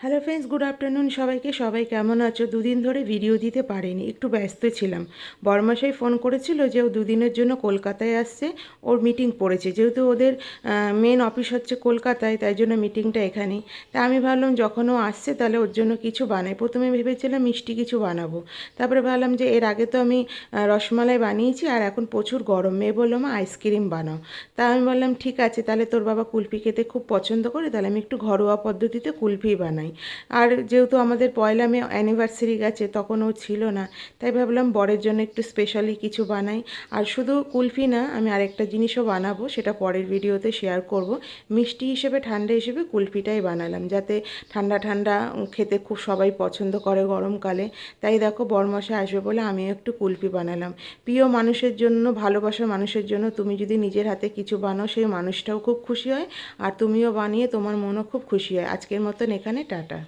Hello friends good afternoon সবাইকে। সবাই কেমন আছো? দুদিন ধরে ভিডিও দিতে পারিনি, একটু ব্যস্ত ছিলাম। বরমাসাই ফোন করেছিল যে ও দুদিনের জন্য কলকাতায় আসছে, ওর মিটিং পড়েছে। যেহেতু ওদের মেন অফিস হচ্ছে কলকাতায়, তাই জন্য মিটিংটা এখানেই। তা আমি ভাবলাম যখন ও আসছে তাহলে ওর জন্য কিছু বানাই। প্রথমে ভেবেছিলাম মিষ্টি কিছু বানাবো। তারপরে ভাবলাম যে এর আগে তো আমি রসমালাই বানিয়েছি আর এখন প্রচুর গরম। মেয়ে বলল, মা আইসক্রিম বানাও। তা আমি বললাম, ঠিক আছে, তাহলে তোর বাবা কুলফি খেতে খুব পছন্দ করে, তাহলে আমি একটু ঘরোয়া পদ্ধতিতে কুলফি বানাই। আর যেহেতু আমাদের পয়লা মে অ্যানিভার্সারি গেছে তখন ও ছিল না। তাই ভাবলাম বরের জন্য একটু স্পেশালি কিছু বানাই। আর শুধু কুলফি না, আমি আরেকটা জিনিসও বানাবো, সেটা পরের ভিডিওতে শেয়ার করব। মিষ্টি হিসেবে, ঠান্ডা হিসেবে কুলফিটাই বানালাম, যাতে ঠান্ডা ঠান্ডা খেতে খুব সবাই পছন্দ করে গরমকালে। তাই দেখো বরমশা আসবে বলে আমিও একটু কুলফি বানালাম। প্রিয় মানুষের জন্য ভালোবাসার মানুষের জন্য তুমি যদি নিজের হাতে কিছু বানাও, সেই মানুষটাও খুব খুশি হয়। আর তুমিও বানিয়ে তোমার মনও খুব খুশি হয়। আজকের মতন এখানে টাটা